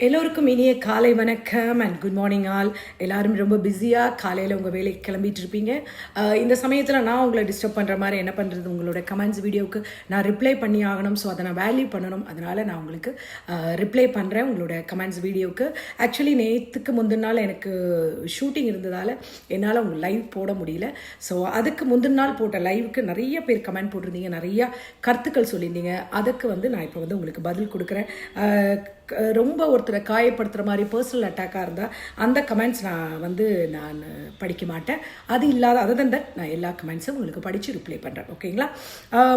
எல்லோருக்கும் இனிய காலை வணக்கம் அண்ட் குட் மார்னிங் ஆல் எல்லாரும் ரொம்ப பிஸியாக காலையில் உங்கள் வேலைக்கு கிளம்பிட்டு இருப்பீங்க. இந்த சமயத்தில் நான் உங்களை டிஸ்டர்ப் பண்ணுற மாதிரி என்ன பண்ணுறது உங்களோட கமெண்ட்ஸ் வீடியோவுக்கு நான் ரிப்ளை பண்ணி ஆகணும். ஸோ அதை நான் வேல்யூ பண்ணணும். அதனால் நான் உங்களுக்கு ரிப்ளை பண்ணுறேன் உங்களோட கமெண்ட்ஸ் வீடியோவுக்கு ஆக்சுவலி நேற்றுக்கு முந்தின நாள் எனக்கு ஷூட்டிங் இருந்ததால் என்னால் உங்கள் லைவ் போட முடியல. ஸோ அதுக்கு முந்தின நாள் போட்ட லைவுக்கு நிறைய பேர் கமெண்ட் போட்டிருந்தீங்க. நிறையா கருத்துக்கள் சொல்லியிருந்தீங்க. அதுக்கு வந்து நான் இப்போ வந்து உங்களுக்கு பதில் கொடுக்குறேன். ரொம்ப ஒரு ஒருத்தரை காயப்படுத்துகிற மாதிரி பர்சனல் அட்டாக்காக இருந்தால் அந்த கமெண்ட்ஸ் நான் வந்து நான் படிக்க மாட்டேன். அது இல்லாத அதை தந்த நான் எல்லா கமெண்ட்ஸும் உங்களுக்கு படித்து ரிப்ளை பண்ணுறேன் ஓகேங்களா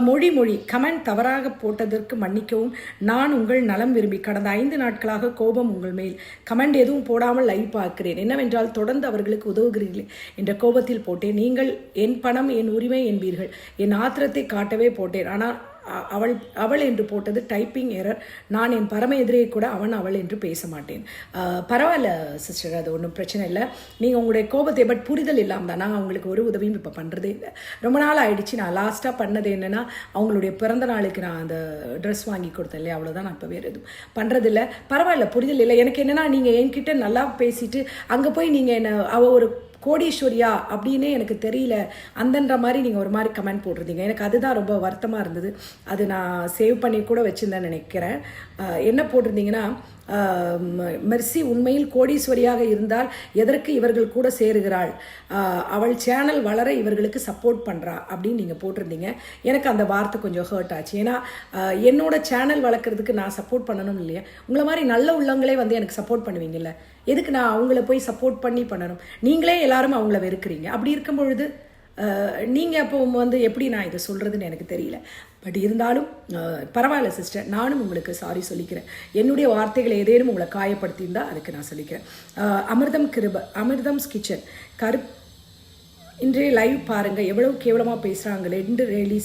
மொழி மொழி. கமெண்ட் தவறாக போட்டதற்கு மன்னிக்கவும். நான் உங்கள் நலம் விரும்பி கடந்த ஐந்து நாட்களாக கோபம் உங்கள் மேல். கமெண்ட் எதுவும் போடாமல் லைவ் பார்க்கிறேன். என்னவென்றால் தொடர்ந்து அவர்களுக்கு உதவுகிறீர்களே என்ற கோபத்தில் போட்டேன். நீங்கள் என் பணம் என் உரிமை என்பீர்கள். என் ஆத்திரத்தை காட்டவே போட்டேன். ஆனால் அவள் அவள் என்று போட்டது டைப்பிங் எரர் நான் என் பரம எதிரியை கூட அவன் அவள் என்று பேச மாட்டேன். பரவாயில்ல சிஸ்டர் அது ஒன்றும் பிரச்சனை இல்லை. நீங்கள் உங்களுடைய கோபத்தை பட் புரிதல் இல்லாமல் தான். நான் அவங்களுக்கு ஒரு உதவியும் இப்போ பண்ணுறதே இல்லை. ரொம்ப நாள் ஆயிடுச்சு. நான் லாஸ்ட்டாக பண்ணது என்னென்னா அவங்களுடைய பிறந்த நாளுக்கு நான் அந்த ட்ரெஸ் வாங்கி கொடுத்தேன் இல்லையா? அவ்வளோதான் நான் இப்போ வேறு எதுவும் பண்ணுறதில்ல பரவாயில்ல புரிதல் இல்லை. எனக்கு என்னென்னா நீங்கள் என்கிட்ட நல்லா பேசிட்டு அங்கே போய் நீங்கள் என்ன அவள் ஒரு கோடீஸ்வரியா அப்படின்னே எனக்கு தெரியல. அந்தன்ற மாதிரி நீங்கள் ஒரு மாதிரி கமெண்ட் போட்டிருந்தீங்க. எனக்கு அதுதான் ரொம்ப வருத்தமாக இருந்தது. அது நான் சேவ் பண்ணி கூட வச்சுருந்தேன் நினைக்கிறேன். என்ன போட்டிருந்தீங்கன்னா மெர்சி உண்மையில் கோடீஸ்வரியாக இருந்தால் எதற்கு இவர்கள் கூட சேருகிறாள்? அவள் சேனல் வளர இவர்களுக்கு சப்போர்ட் பண்ணுறா அப்படின்னு நீங்கள் போட்டிருந்தீங்க. எனக்கு அந்த வார்த்தை கொஞ்சம் ஹர்ட் ஆச்சு. ஏன்னா என்னோட சேனல் வளர்க்குறதுக்கு நான் சப்போர்ட் பண்ணணும் இல்லையா? உங்களை மாதிரி நல்ல உள்ளங்களே வந்து எனக்கு சப்போர்ட் பண்ணுவீங்கல்ல? எதுக்கு நான் அவங்கள போய் சப்போர்ட் பண்ணி பண்ணணும்? நீங்களே எல்லாரும் அவங்கள வெறுக்கிறீங்க. அப்படி இருக்கும் பொழுது நீங்கள் அப்போ வந்து எப்படி நான் இதை சொல்கிறதுன்னு எனக்கு தெரியல. பட் இருந்தாலும் பரவாயில்ல சிஸ்டர் நானும் உங்களுக்கு சாரி சொல்லிக்கிறேன். என்னுடைய வார்த்தைகளை ஏதேனும் உங்களை காயப்படுத்தியிருந்தால் அதுக்கு நான் சொல்லிக்கிறேன். அமிர்தம் கிருப அமிர்தம்ஸ் கிச்சன். கருப் இன்றைய லைவ் பாருங்கள் எவ்வளவு கேவலமாக பேசுகிறாங்க ரெண்டு ரேலி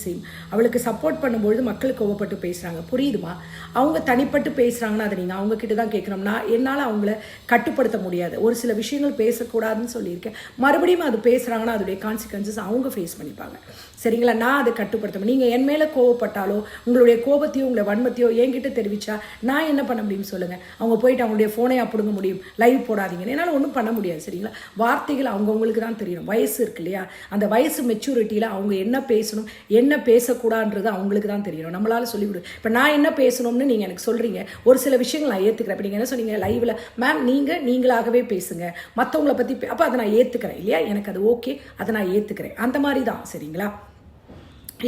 அவளுக்கு சப்போர்ட் பண்ணும்பொழுது மக்கள் கோவப்பட்டு பேசுகிறாங்க புரியுதுமா? அவங்க தனிப்பட்டு பேசுகிறாங்கன்னா அதை நீங்கள் அவங்கக்கிட்ட தான் கேட்கணும். நான் என்னால் அவங்கள கட்டுப்படுத்த முடியாது. ஒரு சில விஷயங்கள் பேசக்கூடாதுன்னு சொல்லியிருக்கேன். மறுபடியும் அது பேசுகிறாங்கன்னா அதோடைய கான்சிக்வன்சஸ் அவங்க ஃபேஸ் பண்ணிப்பாங்க. சரிங்களா? நான் அதை கட்டுப்படுத்த நீங்கள் என் மேலே கோவப்பட்டாலோ உங்களுடைய கோபத்தையோ உங்களை வன்மத்தையோ என்கிட்ட தெரிவிச்சா நான் என்ன பண்ண முடியும் சொல்லுங்கள் அவங்க போயிட்டு அவங்களுடைய ஃபோனை அப்படிங்க முடியும். லைவ் போடாதீங்க என்னால் ஒன்றும் பண்ண முடியாது. சரிங்களா? வார்த்தைகள் அவங்கவுங்களுக்கு தான் தெரியணும் வயசு இருக்கு இல்லையா அந்த வயசு மெச்சூரிட்டியில் அவங்க என்ன பேசணும் என்ன பேசக்கூடாதுன்றது அவங்களுக்கு தான் தெரியணும். நம்மளால சொல்லிவிடு. இப்போ நான் என்ன பேசணும்னு நீங்கள் எனக்கு சொல்கிறீங்க ஒரு சில விஷயங்கள் நான் ஏற்றுக்கிறேன் இப்போ நீங்கள் என்ன சொன்னீங்க? லைவில் மேம் நீங்கள் நீங்களாகவே பேசுங்க. மற்றவங்கள பற்றி அப்போ அதை நான் ஏற்றுக்கிறேன் இல்லையா? எனக்கு அது ஓகே அதை நான் ஏற்றுக்கிறேன் அந்த மாதிரி தான் சரிங்களா?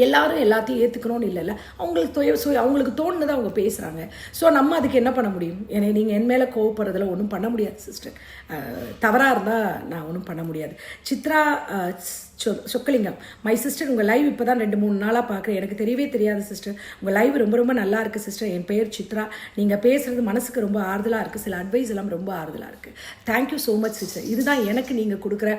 எல்லாரும் எல்லாத்தையும் ஏற்றுக்கணும்னு இல்லைல்ல? அவங்களுக்கு தொய சுய அவங்களுக்கு தோணுனதை அவங்க பேசுகிறாங்க ஸோ நம்ம அதுக்கு என்ன பண்ண முடியும்? ஏன்னா நீங்கள் என் மேலே கோவப்படுறதில் ஒன்றும் பண்ண முடியாது சிஸ்டர் தவறாக இருந்தால் நான் ஒன்றும் பண்ண முடியாது. சித்ரா சொ- சொக்கலிங்கம். மை சிஸ்டர் உங்கள் லைவ் இப்போ தான் ரெண்டு மூணு நாளாக பார்க்குறேன் எனக்கு தெரியவே தெரியாது சிஸ்டர் உங்கள் லைவ் ரொம்ப ரொம்ப நல்லா இருக்குது சிஸ்டர் என் பேர் சித்ரா. நீங்கள் பேசுகிறது மனசுக்கு ரொம்ப ஆறுதலாக இருக்குது சில அட்வைஸ் எல்லாம் ரொம்ப ஆறுதலாக இருக்குது தேங்க்யூ ஸோ மச் சிஸ்டர் இதுதான் எனக்கு நீங்கள் கொடுக்குற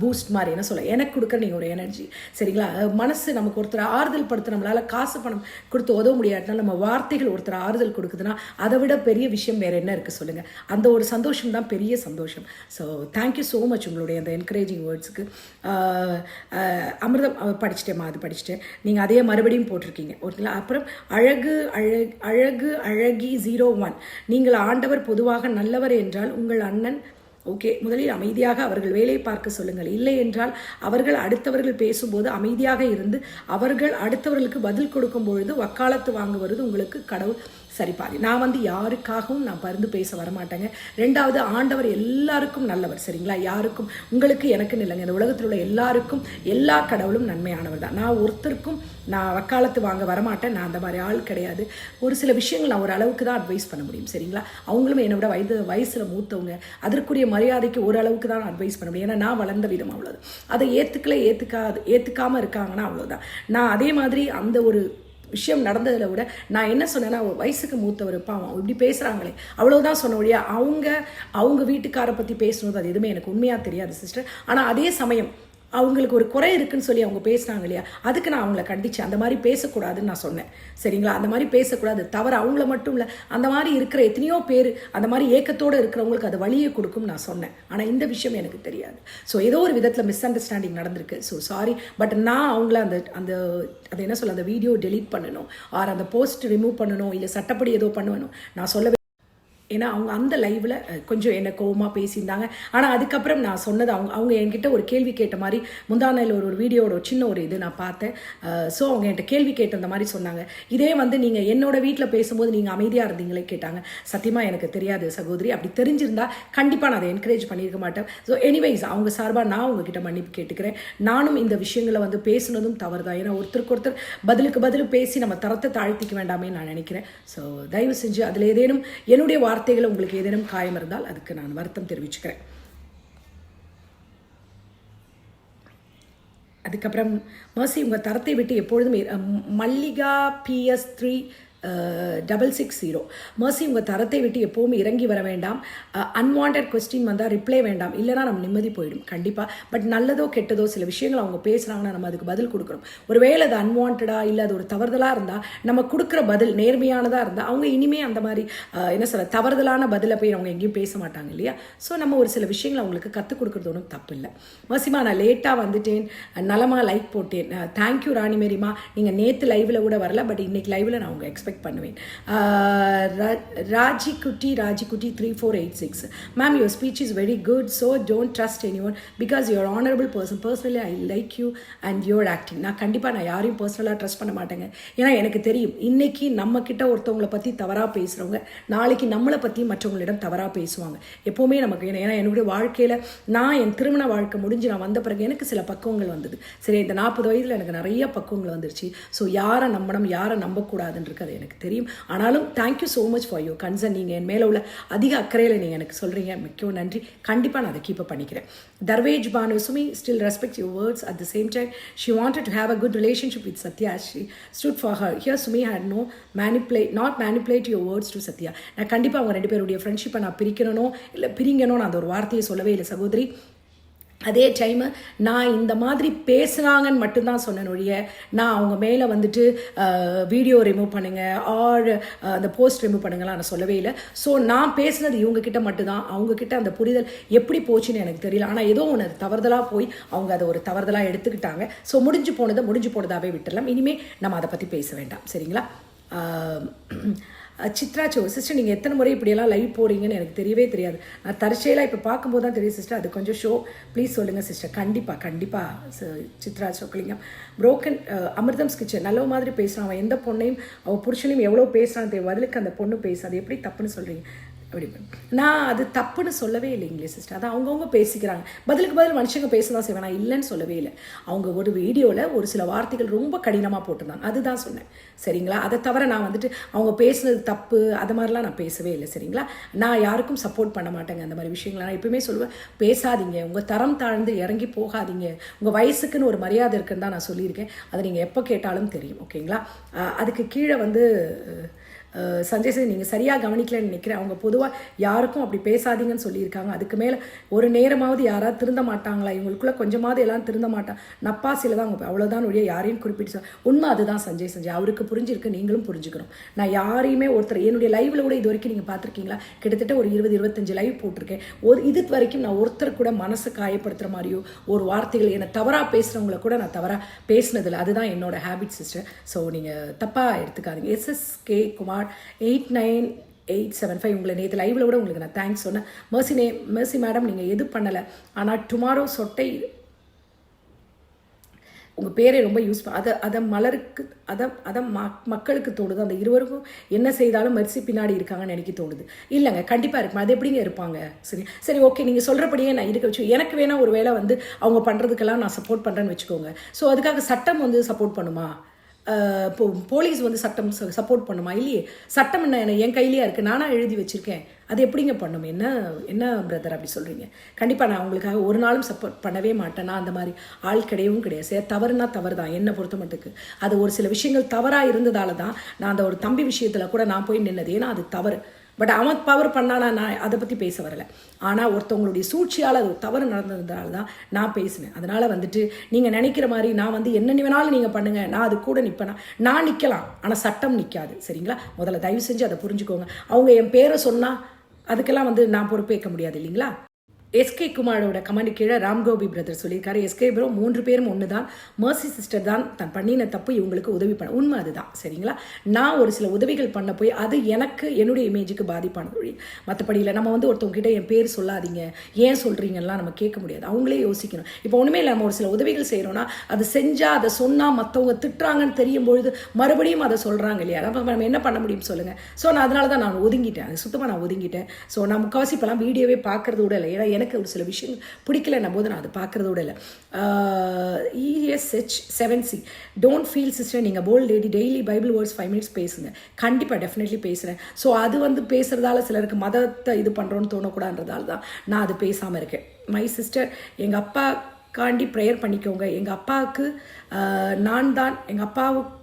பூஸ்ட் மாதிரி. என்ன சொல்ல? எனக்கு கொடுக்குற நீங்கள் ஒரு எனர்ஜி சரிங்களா? மனசு நமக்கு ஒருத்தர் ஆறுதல் படுத்த நம்மளால் காசு பணம் கொடுத்து உதவ முடியாட்டினா நம்ம வார்த்தைகள் ஒருத்தர் ஆறுதல் கொடுக்குதுன்னா அதை விட பெரிய விஷயம் வேறு என்ன இருக்குது சொல்லுங்கள் அந்த ஒரு சந்தோஷம் தான் பெரிய சந்தோஷம். ஸோ தேங்க்யூ ஸோ மச் உங்களுடைய அந்த என்கரேஜிங் வேர்ட்ஸுக்கு அமிர்தம் அஹ், படிச்சிட்டேம்மா அது படிச்சிட்டேன். நீங்கள் அதே மறுபடியும் போட்டிருக்கீங்க. ஓகேங்களா? அப்புறம் அழகு அழகு அழகு அழகி ஜீரோ ஒன் நீங்கள் ஆண்டவர் பொதுவாக நல்லவர் என்றால் உங்கள் அண்ணன் ஓகே முதலில் அமைதியாக அவர்கள் வேலை பார்க்க சொல்லுங்கள். இல்லை என்றால் அவர்கள் அடுத்தவர்கள் பேசும்போது அமைதியாக இருந்து அவர்கள் அடுத்தவர்களுக்கு பதில் கொடுக்கும் பொழுது வக்காலத்து வாங்குவது உங்களுக்கு கடவுள் சரிபாதி. நான் வந்து யாருக்காகவும் நான் பருந்து பேச வரமாட்டேங்க. ரெண்டாவது ஆண்டவர் எல்லாருக்கும் நல்லவர் சரிங்களா? யாருக்கும் உங்களுக்கு எனக்குன்னு இல்லைங்க. இந்த உலகத்தில் உள்ள எல்லாருக்கும் எல்லா கடவுளும் நன்மையானவர் தான். நான் ஒருத்தருக்கும் நான் வக்காலத்து வாங்க வரமாட்டேன். நான் அந்த மாதிரி ஆள் கிடையாது. ஒரு சில விஷயங்கள் நான் ஒரு அளவுக்கு தான் அட்வைஸ் பண்ண முடியும் சரிங்களா? அவங்களும் என்னை விட வயது வயசில் மூத்தவங்க. அதற்குரிய மரியாதைக்கு ஓரளவுக்கு தான் அட்வைஸ் பண்ண முடியும். ஏன்னா நான் வளர்ந்த விதம் அவ்வளோது அதை ஏற்றுக்கல ஏற்றுக்காது ஏற்றுக்காமல் இருக்காங்கன்னா அவ்வளோதான் நான் அதே மாதிரி அந்த ஒரு விஷயம் நடந்ததில் விட நான் என்ன சொன்னேன்னா வயசுக்கு மூத்தவர் பாவம் இப்படி பேசுகிறாங்களே அவ்வளோதான் சொன்ன வழியா அவங்க அவங்க வீட்டுக்காரை பற்றி பேசுனது அது எதுவுமே எனக்கு உண்மையாக தெரியாது சிஸ்டர் ஆனால் அதே சமயம் அவங்களுக்கு ஒரு குறை இருக்குன்னு சொல்லி அவங்க பேசுனாங்க இல்லையா? அதுக்கு நான் அவங்கள கண்டிச்சேன் அந்த மாதிரி பேசக்கூடாதுன்னு நான் சொன்னேன். சரிங்களா? அந்த மாதிரி பேசக்கூடாது. தவறு அவங்கள மட்டும் இல்லை அந்த மாதிரி இருக்கிற எத்தனையோ பேர் அந்த மாதிரி ஏக்கத்தோடு இருக்கிறவங்களுக்கு அது வழியை கொடுக்கும் நான் சொன்னேன். ஆனால் இந்த விஷயம் எனக்கு தெரியாது. ஸோ ஏதோ ஒரு விதத்தில் மிஸ் அண்டர்ஸ்டாண்டிங் நடந்திருக்கு. ஸோ சாரி பட் நான் அவங்கள அந்த அந்த அது என்ன சொல்ல அந்த வீடியோ டெலீட் பண்ணணும். ஆர் அந்த போஸ்ட் ரிமூவ் பண்ணணும். இல்லை சட்டப்படி ஏதோ பண்ணணும் நான் சொல்ல ஏன்னா அவங்க அந்த லைவில் கொஞ்சம் என்ன கோவமாக பேசியிருந்தாங்க. ஆனால் அதுக்கப்புறம் நான் சொன்னது அவங்க அவங்க என்கிட்ட ஒரு கேள்வி கேட்ட மாதிரி முந்தானையில் ஒரு ஒரு வீடியோட ஒரு சின்ன ஒரு இது நான் பார்த்தேன். ஸோ அவங்க என்கிட்ட கேள்வி கேட்ட மாதிரி சொன்னாங்க. இதே வந்து நீங்கள் என்னோட வீட்டில் பேசும்போது நீங்கள் அமைதியாக இருந்தீங்களே கேட்டாங்க. சத்தியமாக எனக்கு தெரியாது சகோதரி. அப்படி தெரிஞ்சிருந்தா கண்டிப்பாக நான் அதை என்கரேஜ் பண்ணியிருக்க மாட்டேன். ஸோ எனிவைஸ் அவங்க சார்பாக நான் உங்ககிட்ட மன்னிப்பு கேட்டுக்கிறேன். நானும் இந்த விஷயங்களை வந்து பேசுனதும் தவறு தான் ஏன்னா ஒருத்தருக்கு ஒருத்தர் பதிலுக்கு பதில் பேசி நம்ம தரத்தை தாழ்த்திக்க வேண்டாமே நான் நினைக்கிறேன். ஸோ தயவு செஞ்சு அதில் ஏதேனும் என்னுடைய வார்த்தைகள் உங்களுக்கு ஏதேனும் காயம் இருந்தால் அதுக்கு நான் வருத்தம் தெரிவிச்சுக்கிறேன். அதுக்கப்புறம் மர்சி உங்கள் தரத்தை விட்டு எப்பொழுதும் Mallika PS three double six zero mercy உங்கள் தரத்தை விட்டு எப்போவும் இறங்கி வர வேண்டாம். அன்வான்ட் கொஸ்டின் வந்தால் ரிப்ளை வேண்டாம். இல்லைனா நம்ம நிம்மதி போயிடும். கண்டிப்பாக பட் நல்லதோ கெட்டதோ சில விஷயங்கள் அவங்க பேசுகிறாங்கன்னா நம்ம அதுக்கு பதில் கொடுக்குறோம் ஒருவேளை அது அன்வான்டாக இல்லை அது ஒரு தவறுதலாக இருந்தால் நம்ம கொடுக்குற பதில் நேர்மையானதாக இருந்தால் அவங்க இனிமே அந்த மாதிரி என்ன சொல்ல தவறுதலான பதிலை போய் அவங்க எங்கேயும் பேச மாட்டாங்க இல்லையா? ஸோ நம்ம ஒரு சில விஷயங்களை அவங்களுக்கு கற்றுக் கொடுக்குறது ஒன்றும் தப்பு இல்லை மசிமா நான் லேட்டாக வந்துட்டேன். நலமாக லைக் போட்டேன். தேங்க்யூ ராணி மேரிமா. நீங்கள் நேற்று லைவில் கூட வரல பட் இன்னைக்கு லைவில் நான் உங்கள் எக்ஸ்பெக்ட் பண்ணுவேன். ராஜி குட்டி ராஜிக்குட்டி ராஜிக்குட்டி three four eight six ma'am your speech is very good so don't trust any one because your honourable person personally I like you and your acting நான் கண்டிப்பாக நான் யாரையும் பர்சனலாக ட்ரஸ்ட் பண்ண மாட்டேங்க. ஏன்னா எனக்கு தெரியும் இன்னைக்கு நம்ம கிட்ட ஒருத்தவங்களை பற்றி தவறாக பேசுகிறவங்க நாளைக்கு நம்மளை பற்றி மற்றவங்களிடம் தவறாக பேசுவாங்க. எப்போவுமே நமக்கு ஏன்னா ஏன்னா என்னுடைய வாழ்க்கையில் நான் என் திருமண வாழ்க்கை முடிஞ்சு நான் வந்த பிறகு எனக்கு சில பக்குவங்கள் வந்தது. சரி இந்த நாற்பது வயதில் எனக்கு நிறைய பக்குவங்கள் வந்துருச்சு. ஸோ யாரை நம்பணும் யாரை நம்பக்கூடாதுன்றது எனக்கு தெரியும். ஆனாலும் thank you so much for you concern நீங்கள் என் மேலே உள்ள அதிக அக்கறையில் நீங்கள் எனக்கு சொல்கிறீங்க மிக்க நன்றி. கண்டிப்பாக நான் அதை கீப் பண்ணிக்கிறேன். தர்வேஜ் Banu Sumi still respect you words at the same time she wanted to have a good relationship with Sathya she stood for her here Sumi had no manipulate not manipulate your words to Sathya நான் கண்டிப்பாக அவங்க ரெண்டு பேருடைய ஃப்ரெண்ட்ஷிப்பை நான் பிரிக்கணும் இல்லை பிரிங்கணும் நான் அந்த ஒரு வார்த்தையை சொல்லவே இல்லை சகோதரி. அதே டைமு நான் இந்த மாதிரி பேசுனாங்கன்னு மட்டும்தான் சொன்னேன் ஒழிய நான் அவங்க மேலே வந்துட்டு வீடியோ ரிமூவ் பண்ணுங்கள் ஆர் அந்த போஸ்ட் ரிமூவ் பண்ணுங்கலாம் நான் சொல்லவே இல்லை. ஸோ நான் பேசுனது இவங்க கிட்ட மட்டும்தான். அவங்க கிட்ட அந்த புரிதல் எப்படி போச்சுன்னு எனக்கு தெரியல. ஆனால் ஏதோ ஒன்று தவறுதலாக போய் அவங்க அதை ஒரு தவறுதலாக எடுத்துக்கிட்டாங்க. ஸோ முடிஞ்சு போனதை முடிஞ்சு போனதாகவே விட்டுடலாம் இனிமேல் நம்ம அதை பற்றி பேச வேண்டாம். சரிங்களா? சித்ரா சோ சிஸ்டர் நீங்கள் எத்தனை முறை இப்படியெல்லாம் லைவ் போகிறீங்கன்னு எனக்கு தெரியவே தெரியாது. நான் தரிசையெல்லாம் இப்போ பார்க்கும்போது தான் தெரியும் சிஸ்டர் அது கொஞ்சம் ஷோ ப்ளீஸ் சொல்லுங்கள் சிஸ்டர் கண்டிப்பாக கண்டிப்பாக சித்ரா சோக்கலிங்கம் புரோக்கன் அமிர்தம்ஸ் கிச்சன். நல்ல மாதிரி பேசுகிறான் அவன் எந்த பொண்ணையும் அவன் புருஷனையும் எவ்வளோ பேசுகிறான் தெரியும் பதிலுக்கு அந்த பொண்ணு பேசாது. எப்படி தப்புன்னு சொல்கிறீங்க அப்படி நான் அது தப்புன்னு சொல்லவே இல்லை இங்கிலீஷ் சிஸ்டர் அதான் அவங்கவுங்க பேசிக்கிறாங்க. பதிலுக்கு பதில் மனுஷங்க பேச தான் செய்வேன் நான் இல்லைன்னு சொல்லவே இல்லை. அவங்க ஒரு வீடியோவில் ஒரு சில வார்த்தைகள் ரொம்ப கடினமாக போட்டிருந்தாங்க. அதுதான் சொன்னேன். சரிங்களா? அதை தவிர நான் வந்துட்டு அவங்க பேசுனது தப்பு அது மாதிரிலாம் நான் பேசவே இல்லை. சரிங்களா? நான் யாருக்கும் சப்போர்ட் பண்ண மாட்டேங்க. அந்த மாதிரி விஷயங்களை நான் எப்பவுமே சொல்லுவேன். பேசாதீங்க. உங்கள் தரம் தாழ்ந்து இறங்கி போகாதீங்க. உங்கள் வயசுக்குன்னு ஒரு மரியாதை இருக்குன்னு தான் நான் சொல்லியிருக்கேன். அதை நீங்கள் எப்போ கேட்டாலும் தெரியும். ஓகேங்களா? அதுக்கு கீழே வந்து சஞ்சய் சார் நீங்கள் சரியாக கவனிக்கலன்னு நினைக்கிறேன். அவங்க பொதுவாக யாருக்கும் அப்படி பேசாதீங்கன்னு சொல்லியிருக்காங்க. அதுக்கு மேலே ஒரு நேரமாவது யாராவது திருந்த மாட்டாங்களா? இவங்களுக்குள்ள கொஞ்சமாவது எல்லாம் திருந்த மாட்டான் நப்பாசியில் தான் அவங்க அவ்வளோதான் ஒழிய யாரையும் குறிப்பிட்டு உண்மை அதுதான் சஞ்சய் சஞ்சய். அவருக்கு புரிஞ்சிருக்கு நீங்களும் புரிஞ்சுக்கணும். நான் யாரையுமே ஒருத்தர் என்னுடைய லைவில் கூட இது வரைக்கும் நீங்கள் பார்த்துருக்கீங்களா? கிட்டத்தட்ட ஒரு இருபது இருபத்தஞ்சு லைவ் போட்டிருக்கேன். ஒரு இது வரைக்கும் நான் ஒருத்தர் கூட மனசு காயப்படுத்துகிற மாதிரியோ ஒரு வார்த்தைகள் என்னை தவறாக பேசுகிறவங்கள கூட நான் தவறாக பேசினதில்லை. அதுதான் என்னோட ஹேபிட் சிஸ்டர் ஸோ நீங்கள் தப்பாக எடுத்துக்காதீங்க. SSK Kumar eight nine eight seven five உங்களை நேற்று லைவில் கூட உங்களுக்கு நான் தேங்க்ஸ் சொன்னேன். மர்சி நே மர்சி மேடம் நீங்கள் எது பண்ணலை ஆனால் டுமாரோ சொட்டை உங்கள் பேரை ரொம்ப யூஸ் அதை அதை மலருக்கு அதை அதை மக் மக்களுக்கு தோணுது. அந்த இருவருக்கும் என்ன செய்தாலும் மெர்சி பின்னாடி இருக்காங்கன்னு எனக்கு தோணுது. இல்லைங்க கண்டிப்பாக இருக்கும்? அது எப்படிங்க இருப்பாங்க? சரி சரி ஓகே நீங்கள் சொல்கிறபடியே நான் இருக்க வச்சு எனக்கு வேணால் ஒரு வேளை வந்து அவங்க பண்ணுறதுக்கெல்லாம் நான் சப்போர்ட் பண்ணுறேன்னு வச்சுக்கோங்க. ஸோ அதுக்காக சட்டம் வந்து சப்போர்ட் பண்ணுமா? இப்போ போலீஸ் வந்து சட்டம் சப்போர்ட் பண்ணுமா? இல்லையே. சட்டம் என்ன என் கையிலேயே இருக்குது நானாக எழுதி வச்சுருக்கேன். அது எப்படிங்க பண்ணும்? என்ன என்ன பிரதர் அப்படி சொல்கிறீங்க கண்டிப்பாக நான் உங்களுக்காக ஒரு நாளும் சப்போர்ட் பண்ணவே மாட்டேன்? நான் அந்த மாதிரி ஆள் கிடையவும் கிடையாது. சரி தவறுனா தவறு தான் என்னை பொறுத்த மட்டுக்கு. அது ஒரு சில விஷயங்கள் தவறாக இருந்ததால தான் நான் அந்த ஒரு தம்பி விஷயத்தில் கூட நான் போய் நின்னது. ஏன்னா அது தவறு. பட் அவன் பவர் பண்ணானா நான் அதை பற்றி பேச வரல. ஆனால் ஒருத்தவங்களுடைய சூழ்ச்சியால் அது தவறு நடந்ததுனால தான் நான் பேசினேன். அதனால் வந்துட்டு நீங்கள் நினைக்கிற மாதிரி நான் வந்து என்ன வேணாலும் நீங்கள் பண்ணுங்கள் நான் அது கூட நிற்பேனா நான் நிற்கலாம் ஆனால் சட்டம் நிற்காது சரிங்களா? முதல்ல தயவு செஞ்சு அதை புரிஞ்சுக்கோங்க. அவங்க என் பேரை சொன்னால் அதுக்கெல்லாம் வந்து நான் பொறுப்பேற்க முடியாது இல்லைங்களா? எஸ்கே குமாரோட கமெண்ட் கீழே ராம்கோபி பிரதர் சொல்லியிருக்காரு. எஸ்கே ப்ரோ மூன்று பேரும் ஒன்று தான் மர்சி சிஸ்டர் தான் தன் பண்ணின தப்பு இவங்களுக்கு உதவி பண்ண உண்மை அதுதான். சரிங்களா? நான் ஒரு சில உதவிகள் பண்ண போய் அது எனக்கு என்னுடைய இமேஜுக்கு பாதிப்பான வழி மற்றபடி இல்லை நம்ம வந்து ஒருத்தவங்க கிட்ட என் பேர் சொல்லாதீங்க. ஏன் சொல்கிறீங்கலாம் நம்ம கேட்க முடியாது. அவங்களே யோசிக்கணும். இப்போ ஒன்றுமே இல்லை நம்ம ஒரு சில உதவிகள் செய்கிறோன்னா அது செஞ்சால் அதை சொன்னால் மற்றவங்க திட்டுறாங்கன்னு தெரியும் பொழுது மறுபடியும் அதை சொல்கிறாங்க இல்லையா? அப்போ நம்ம என்ன பண்ண முடியும் சொல்லுங்கள் ஸோ நான் அதனால தான் நான் ஒதுங்கிட்டேன். அது சுத்தமாக நான் ஒதுங்கிட்டேன். ஸோ நான் முக்கால்வாசி இப்போலாம் வீடியோவே பார்க்கறது கூட இல்லை. ஏன்னா எனக்கு ஒரு சில விஷயங்கள் பிடிக்கலன்னும் போது நான் அதை பார்க்குறதோட இல்லை ESH seven C don't feel sister நீங்கள் bold lady daily Bible words five minutes பேசுங்க. கண்டிப்பாக டெஃபினெட்லி பேசுகிறேன் ஸோ அது வந்து பேசுகிறதால சிலருக்கு மதத்தை இது பண்ணுறோன்னு தோணக்கூடாதுன்றதால தான் நான் அது பேசாமல் இருக்கேன். மை சிஸ்டர் எங்கள் அப்பா காண்டி ப்ரேயர் பண்ணிக்கோங்க. எங்கள் அப்பாவுக்கு நான் தான் எங்கள் அப்பாவுக்கு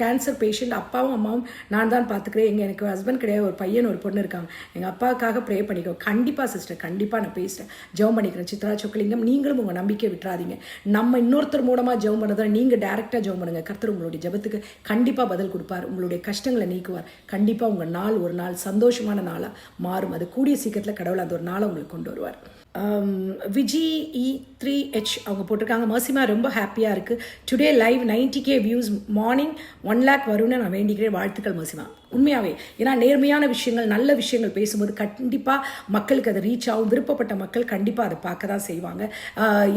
கேன்சர் பேஷண்ட் அப்பாவும் அம்மாவும் நான் தான் பார்த்துக்கிறேன். எங்கள் எனக்கு ஹஸ்பண்ட் கிடையாது ஒரு பையன் ஒரு பொண்ணு இருக்காங்க. எங்கள் அப்பாவுக்காக ப்ரே பண்ணிக்கோ. கண்டிப்பாக சிஸ்டர் கண்டிப்பாக நான் பேசுகிறேன் ஜெபம் பண்ணிக்கிறேன். சித்ரா சொக்கலிங்கம் நீங்களும் உங்கள் நம்பிக்கை விட்டுறாதீங்க. நம்ம இன்னொருத்தர் மூலமாக ஜெபம் பண்ணதான் நீங்கள் டேரெக்டாக ஜெபம் பண்ணுங்க. கர்த்தர் உங்களுடைய ஜெபத்துக்கு கண்டிப்பாக பதில் கொடுப்பார். உங்களுடைய கஷ்டங்களை நீக்குவார். கண்டிப்பாக உங்கள் நாள் ஒரு நாள் சந்தோஷமான நாளாக மாறும். அது கூடிய சீக்கிரத்தில் கடவுள் அந்த ஒரு நாளை உங்களுக்கு கொண்டு வருவார். Um, Viji E three H அவங்க போட்டிருக்காங்க. மர்சிமா ரொம்ப ஹாப்பியாக இருக்குது today live ninety K views morning one lakh வரும்னு நான் வேண்டிக்கிறேன். வாழ்த்துக்கள் மர்சிமா உண்மையாகவே ஏன்னா நேர்மையான விஷயங்கள் நல்ல விஷயங்கள் பேசும்போது கண்டிப்பாக மக்களுக்கு அது ரீச் ஆகும். விருப்பப்பட்ட மக்கள் கண்டிப்பாக அதை பார்க்க தான் செய்வாங்க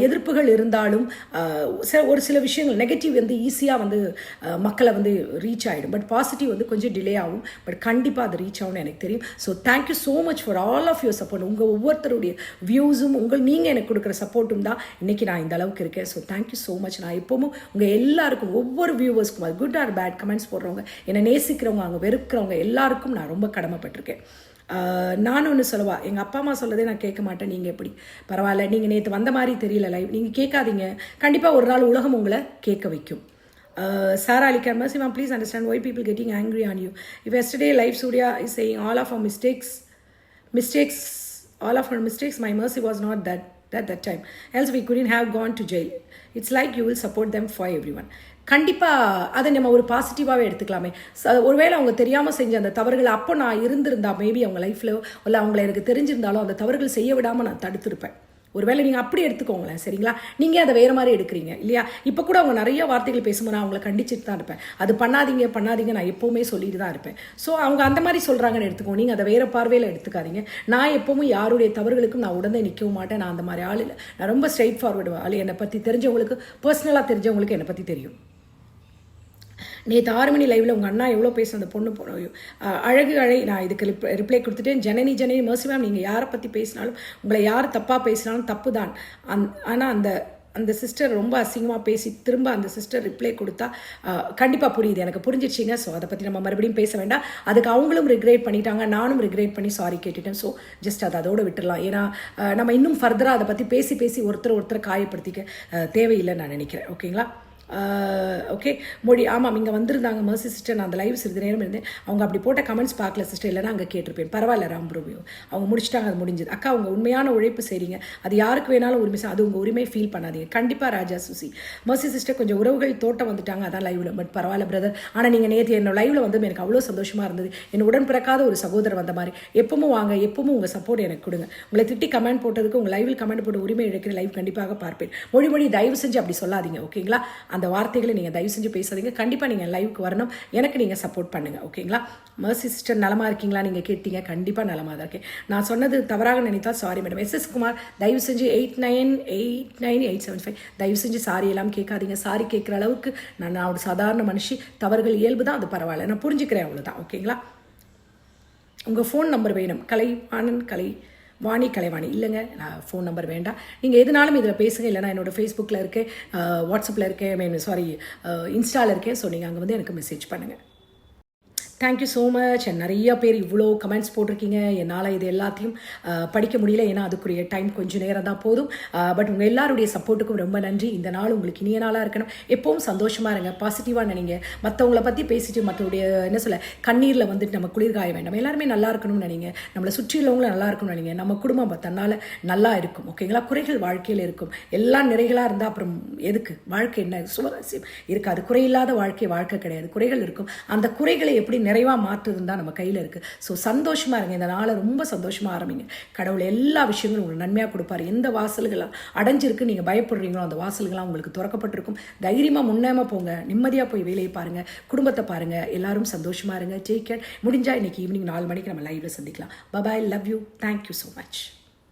எதிர்ப்புகள் இருந்தாலும் சில ஒரு சில விஷயங்கள் நெகட்டிவ் வந்து ஈஸியாக வந்து மக்களை வந்து ரீச் ஆகிடும் பட் பாசிட்டிவ் வந்து கொஞ்சம் டிலே ஆகும். பட் கண்டிப்பாக அது ரீச் ஆகும்னு எனக்கு தெரியும். So thank you so much for all of your support உங்கள் ஒவ்வொருத்தருடைய வியூஸும் உங்கள் நீங்கள் எனக்கு கொடுக்குற சப்போர்ட்டும் தான் இன்றைக்கி நான் இந்த அளவுக்கு இருக்கேன். ஸோ தேங்க்யூ ஸோ மச் நான் எப்போவும் உங்கள் எல்லாருக்கும் ஒவ்வொரு வியூவர்ஸ்க்கும் அது குட் ஆர் பேட் கமெண்ட்ஸ் போடுறவங்க என்னை நேசிக்கிறவங்க அங்கே இருக்கிறவங்க எல்லாருக்கும் நான் ரொம்ப கடமைப்பட்டிருக்கேன் நான் ஒன்று சொல்லுவா எங்கள் அப்பா அம்மா சொல்லதே நான் கேட்க மாட்டேன் நீங்கள் எப்படி பரவாயில்ல நீங்கள் நேற்று வந்த மாதிரி தெரியல லைவ் நீங்கள் கேட்காதீங்க கண்டிப்பாக ஒரு நாள் உலகம் உங்களை கேட்க வைக்கும் Sara Ali camera Sivam please understand why people getting angry on you if yesterday life Surya is saying all of our mistakes mistakes all of our mistakes my Mercy was not that at that time. Else we couldn't have gone to jail. It's like you will support them for everyone. கண்டிப்பாக அதை நம்ம ஒரு பாசிட்டிவாகவே எடுத்துக்கலாமே. ஒருவேளை அவங்க தெரியாமல் செஞ்ச அந்த தவறுகள் அப்போ நான் இருந்திருந்தா மேபி அவங்க லைஃப்பில் இல்லை அவங்கள எனக்கு தெரிஞ்சிருந்தாலும் அந்த தவறுகள் செய்ய விடாமல் நான் தடுத்திருப்பேன். ஒருவேளை நீங்கள் அப்படி எடுத்துக்கோங்களேன் சரிங்களா? நீங்கள் அதை வேறு மாதிரி எடுக்கிறீங்க இல்லையா? இப்போ கூட அவங்க நிறைய வார்த்தைகள் பேசும்போது நான் அவங்கள கண்டிச்சுட்டு தான் இருப்பேன். அது பண்ணாதீங்க பண்ணாதீங்க நான் எப்போவுமே சொல்லிட்டு தான் இருப்பேன். ஸோ அவங்க அந்த மாதிரி சொல்கிறாங்கன்னு எடுத்துக்கோ. நீங்கள் அதை வேறு பார்வையில் எடுத்துக்காதீங்க. நான் எப்போவுமே யாருடைய தவறுகளுக்கும் நான் உடனே நிற்கவும் மாட்டேன். நான் அந்த மாதிரி ஆள் இல்லை. நான் ரொம்ப ஸ்ட்ரைட் ஃபார்வர்டு ஆள். என்னை பற்றி தெரிஞ்சவங்களுக்கு பர்சனலாக தெரிஞ்சவங்களுக்கு என்னை பற்றி தெரியும். நேற்று ஆறு மணி லைவில் உங்கள் அண்ணா எவ்வளோ பேச அந்த பொண்ணு பொண்ணு அழகு அழை நான் இதுக்கு ரிப்ளை கொடுத்துட்டேன். ஜனனி ஜனனி மர்சி மேம் நீங்கள் யாரை பற்றி பேசினாலும் உங்களை யார் தப்பாக பேசினாலும் தப்பு தான் அந் ஆனால் அந்த அந்த சிஸ்டர் ரொம்ப அசிங்கமாக பேசி திரும்ப அந்த சிஸ்டர் ரிப்ளை கொடுத்தா கண்டிப்பாக புரியுது. எனக்கு புரிஞ்சிச்சிங்க ஸோ அதை பற்றி நம்ம மறுபடியும் பேச வேண்டாம். அதுக்கு அவங்களும் ரிக்ரேட் பண்ணிட்டாங்க. நானும் ரிக்ரேட் பண்ணி சாரி கேட்டுட்டேன். ஸோ ஜஸ்ட் அதை அதோட விட்டுடலாம் ஏன்னா நம்ம இன்னும் ஃபர்தராக அதை பற்றி பேசி பேசி ஒருத்தர் ஒருத்தர் காயப்படுத்திக்க தேவையில்லைன்னு நான் நினைக்கிறேன். ஓகேங்களா ஓகே மொழி ஆமாம் இங்கே வந்திருந்தாங்க மர்சி சிஸ்டர் நான் அந்த லைவ் சிறிது நேரம் இருந்தேன். அவங்க அப்படி போட்ட கமெண்ட்ஸ் பார்க்கல சிஸ்டர் இல்லைன்னா அங்கே கேட்டிருப்பேன். பரவாயில்ல ராம் ப்ரோவியோ அவங்க முடிச்சிட்டாங்க அது முடிஞ்சது. அக்கா அவங்க உண்மையான உழைப்பு செய்றீங்க. அது யாருக்கு வேணாலும் உரிமை அது உங்கள் உரிமை ஃபீல் பண்ணாதீங்க. கண்டிப்பாக ராஜா சுசி. மர்சி சிஸ்டர் கொஞ்சம் உறவுகள் தோட்டம் வந்துட்டாங்க அதான் லைவில் பட் பரவாயில்ல பிரதர் ஆனால் நீங்கள் நேற்று என்னோட லைவில் வந்து எனக்கு அவ்வளோ சந்தோஷமாக இருந்தது. என் உடன் பிறக்காத ஒரு சகோதரர் வந்த மாதிரி. எப்பவும் வாங்க எப்பவும் உங்கள் சப்போர்ட் எனக்கு கொடுங்க. உங்களை திட்டி கமெண்ட் போட்டதுக்கு உங்கள் லைவில் கமெண்ட் போட்டு உரிமை எடுக்கிற லைவ் கண்டிப்பாக பார்ப்பேன். மொழி மொழி தயவு செஞ்சு அப்படி சொல்லாதீங்க ஓகேங்களா அந்த வார்த்தைகளை நீங்கள் தயவு செஞ்சு பேசாதீங்க. கண்டிப்பாக நீங்கள் லைவுக்கு வரணும். எனக்கு நீங்கள் சப்போர்ட் பண்ணுங்கள் ஓகேங்களா மர்சி சிஸ்டர் நலமா இருக்கீங்களா? நீங்கள் கேட்டீங்க. கண்டிப்பாக நலமாக தான் இருக்கேன். நான் சொன்னது தவறாக நினைத்தா sorry madam S S Kumar தயவு செஞ்சு eight nine eight nine eight seven five தயவு செஞ்சு சாரி எல்லாம் கேட்காதீங்க. சாரி கேட்குற அளவுக்கு நான் நான் ஒரு சாதாரண மனுஷி. தவறுகள் இயல்பு தான். அது பரவாயில்ல. நான் புரிஞ்சுக்கிறேன் அவ்வளோதான் ஓகேங்களா உங்கள் ஃபோன் நம்பர் வேணும். கலை ஆனந்த் கலை வாணி கலைவாணி. இல்லைங்க நான் ஃபோன் நம்பர் வேண்டாம். நீங்கள் எதுனாலும் இதில் பேசுங்க இல்லைனா என்னோட ஃபேஸ்புக்கில் இருக்கேன் வாட்ஸ்அப்பில் இருக்கேன் மீன் சாரி இன்ஸ்டாவில் இருக்கேன். ஸோ நீங்கள் அங்கே வந்து எனக்கு மெசேஜ் பண்ணுங்கள் தேங்க்யூ ஸோ மச் நிறைய பேர் இவ்வளோ கமெண்ட்ஸ் போட்டிருக்கீங்க. என்னால் இது எல்லாத்தையும் படிக்க முடியல. ஏன்னா அதுக்குரிய டைம் கொஞ்சம் நேரம் தான் போதும். பட் உங்கள் எல்லாருடைய சப்போர்ட்டுக்கும் ரொம்ப நன்றி. இந்த நாள் உங்களுக்கு இனிய நாளாக இருக்கணும். எப்பவும் சந்தோஷமாக இருங்க. பாசிட்டிவாக நினைங்க. மற்றவங்கள பற்றி பேசிட்டு மற்றவருடைய என்ன சொல்ல கண்ணீரில் வந்துட்டு நம்ம குளிர்காய வேண்டாம். எல்லாருமே நல்லா இருக்கணும்னு நினைங்க. நம்மளை சுற்றியுள்ளவங்களும் நல்லா இருக்கணும்னு நினைங்க. நம்ம குடும்பம் தன்னால் நல்லா இருக்கும். ஓகேங்களா குறைகள் வாழ்க்கையில் இருக்கும். எல்லாம் நிறைகளாக இருந்தால் அப்புறம் எதுக்கு? வாழ்க்கை என்ன? சுவாரஸ்யம் இருக்காது. குறையில்லாத வாழ்க்கை வாழ்க்கை கிடையாது. குறைகள் இருக்கும். அந்த குறைகளை எப்படி நிறைவாக மாற்றுறது தான் நம்ம கையில் இருக்குது ஸோ சந்தோஷமாக இருங்க. இந்த நாளை ரொம்ப சந்தோஷமாக ஆரம்பிங்க. கடவுள் எல்லா விஷயங்களும் உங்களுக்கு நன்மையாக கொடுப்பாரு. எந்த வாசல்களாக அடைஞ்சிருக்கு நீங்கள் பயப்படுறீங்களோ அந்த வாசல்களாக உங்களுக்கு திறக்கப்பட்டிருக்கும். தைரியமாக முன்னேமா போங்க. நிம்மதியாக போய் வேலையை பாருங்கள் குடும்பத்தை பாருங்கள் எல்லாரும் சந்தோஷமாக இருங்க. டேக் கேர் முடிஞ்சால் இன்றைக்கி ஈவினிங் நாலு மணிக்கு நம்ம லைவில் சந்திக்கலாம். Bye bye love you thank you so much